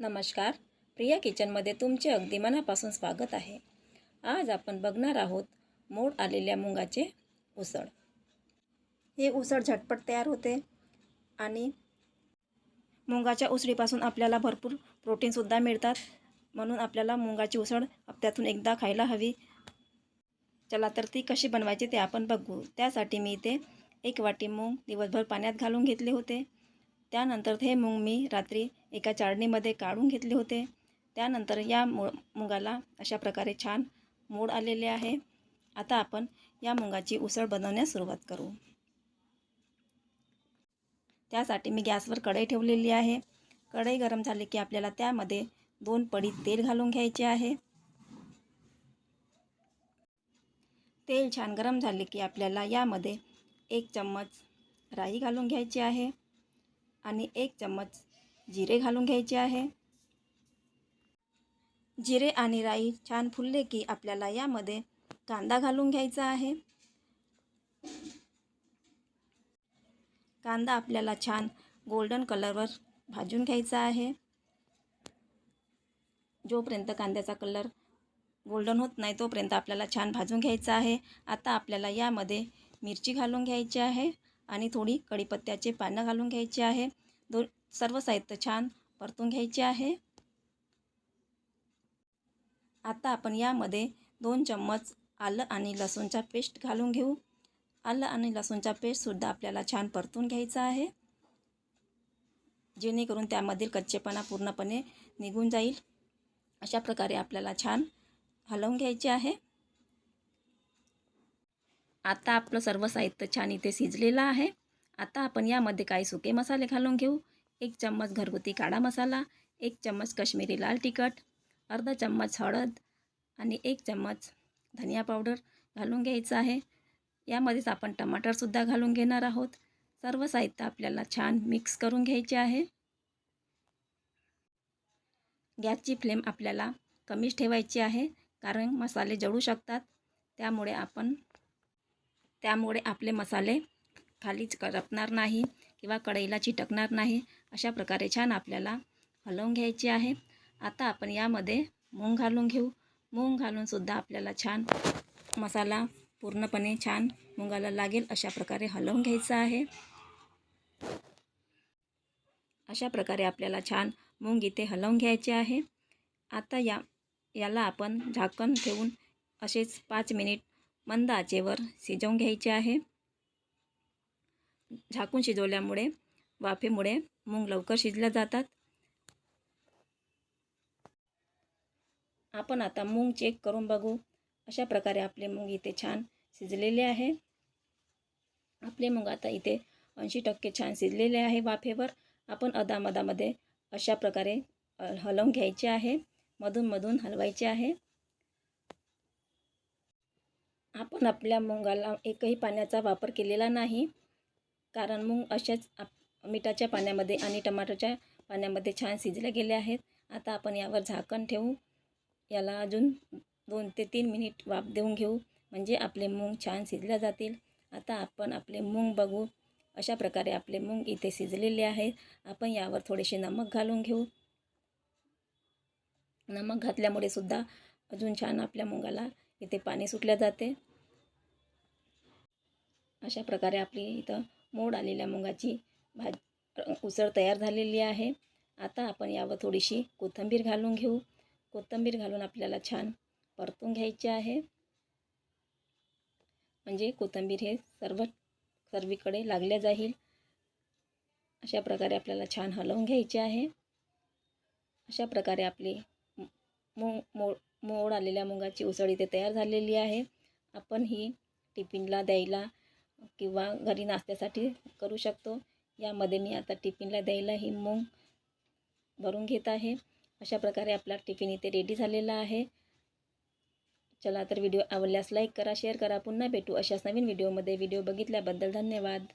नमस्कार. प्रिया किचनमध्ये तुमचे अगदी मनापासून स्वागत आहे. आज आपण बघणार आहोत मोड आलेल्या मुगाचे उसळ. हे उसळ झटपट तयार होते आणि मुगाच्या उसळीपासून आपल्याला भरपूर प्रोटीनसुद्धा मिळतात. म्हणून आपल्याला मुगाची उसळ हप्त्यातून एकदा खायला हवी. चला तर ती कशी बनवायची ते आपण बघू. त्यासाठी मी इथे एक वाटी मूग दिवसभर पाण्यात घालून घेतले होते. त्यानंतर हे मूग मी रात्री एका चाळणीमध्ये काढून घेतले होते. त्यानंतर या मु मुगाला अशा प्रकारे छान मोड आलेले आहे. आता आपण या मुगाची उसळ बनवण्यास सुरुवात करू. त्यासाठी मी गॅसवर कढई ठेवलेली आहे. कढई गरम झाली की आपल्याला त्यामध्ये दोन पडी तेल घालून घ्यायचे आहे. तेल छान गरम झाले की आपल्याला यामध्ये एक चम्मच राई घालून घ्यायची आहे. आणि एक चम्मच जिरे घालून घ्यायचे आहे. जिरे आणि राई छान फुलले की आपल्याला यामध्ये कांदा घालून घ्यायचा आहे. कांदा आपल्याला छान गोल्डन कलरवर भाजून घ्यायचा आहे. जोपर्यंत कांद्याचा कलर गोल्डन होत नाही तोपर्यंत आपल्याला छान भाजून घ्यायचा आहे. आता आपल्याला यामध्ये मिरची घालून घ्यायची आहे. आणि थोडी कढीपत्त्याचे पानं घालून घ्यायचे आहे. दो सर्व साहित्य छान परतून घ्यायचे आहे. आता आपण यामध्ये दोन चम्मच आलं आणि लसूणचा पेस्ट घालून घेऊ. आलं आणि लसूणचा पेस्टसुद्धा आपल्याला छान परतून घ्यायचा आहे. जेणेकरून त्यामधील कच्चेपणा पूर्णपणे निघून जाईल. अशा प्रकारे आपल्याला छान हलवून घ्यायचे आहे. आता आपलं सर्व साहित्य छान इथे शिजलेलं आहे. आता आपण यामध्ये काही सुके मसाले घालून घेऊ. एक चम्मच घरगुती काळा मसाला एक चम्मच कश्मीरी लाल तिखट अर्धा चम्मच हळद आणि एक चम्मच धनिया पावडर घालून घ्यायचं आहे. यामध्येच आपण टमाटरसुद्धा घालून घेणार आहोत. सर्व साहित्य आपल्याला छान मिक्स करून घ्यायचे आहे. गॅसची फ्लेम आपल्याला कमीच ठेवायची आहे कारण मसाले जळू शकतात. त्यामुळे आपण त्यामुळे आपले मसाले खालीच करपणार नाही किंवा कढईला चिटकणार नाही. अशा प्रकारे छान आपल्याला हलवून घ्यायचे आहे. आता आपण यामध्ये मूग घालून घेऊ. मूग घालूनसुद्धा आपल्याला छान मसाला पूर्णपणे छान मुंगाला लागेल अशा प्रकारे हलवून घ्यायचं आहे. अशा प्रकारे आपल्याला छान मूंग इथे हलवून घ्यायचे आहे. आता या याला आपण झाकण ठेवून असेच पाच मिनिट मंद आचेवर शिजवून घ्यायचे आहे. झाकून शिजवल्यामुळे वाफेमुळे मूग लवकर शिजल्या जातात. आपण आता मूग चेक करून बघू. अशा प्रकारे आपले मूग इथे छान शिजलेले आहे. आपले मूग आता इथे ऐंशी टक्के छान शिजलेले आहे वाफेवर. आपण अदामदामध्ये अशा प्रकारे हलवून घ्यायचे आहे. मधून मधून हलवायचे आहे. आपण आपल्या मुगाला एकही पाण्याचा वापर केलेला नाही. कारण मूग अशाच आप मिठाच्या पाण्यामध्ये आणि टमाटरच्या पाण्यामध्ये छान शिजले गेले आहेत. आता आपण यावर झाकण ठेवू. याला अजून दोन ते तीन मिनिट वाफ देऊन घेऊ. म्हणजे आपले मूग छान शिजल्या जातील. आता आपण आपले मूग बघू. अशा प्रकारे आपले मूग इथे शिजलेले आहेत. आपण यावर थोडेसे नमक घालून घेऊ. नमक घातल्यामुळे सुद्धा अजून छान आपल्या मुगाला इथे पाणी सुटल्या जाते. अशा प्रकारे आपली इथं मोड आलेल्या मुगाची भाज उसळ तयार झालेली आहे. आता आपण यावर थोडीशी कोथिंबीर घालून घेऊ. कोथिंबीर घालून आपल्याला छान परतून घ्यायची आहे. म्हणजे कोथिंबीर हे सर्व सर्वीकडे लागल्या जाईल. अशा प्रकारे आपल्याला छान हलवून घ्यायचे आहे. अशा प्रकारे आपली मो मो मोड आलेल्या मुगाची उसळ इथे तयार झालेली आहे. आपण ही टिफिनला द्यायला किंवा घरी नाश्त्यासाठी करू शकतो. यामध्ये मी आता टिफिनला द्यायला ही मूग भरून घेत आहे. अशा प्रकारे आपला टिफिन इथे रेडी झालेला आहे. चला तर व्हिडिओ आवडल्यास लाईक करा शेअर करा. पुन्हा भेटू अशाच नवीन व्हिडिओमध्ये व्हिडिओ बघितल्याबद्दल धन्यवाद.